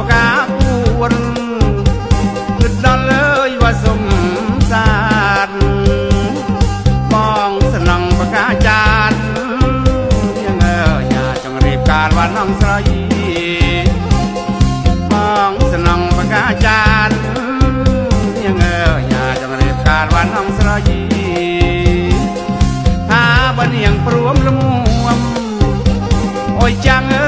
ផ្កាគួនគិតដល់លើយវ៉ាសុំសាទបងស្នងផ្កាចានយ៉ាងអើយ៉ាចង់រៀបការវ៉ានងស្រីបងស្នងផ្កាចានយ៉ាងអើយ៉ាចង់រៀបការវ៉ានងស្រីថាបើនាងព្រមល្មមអុយចាំង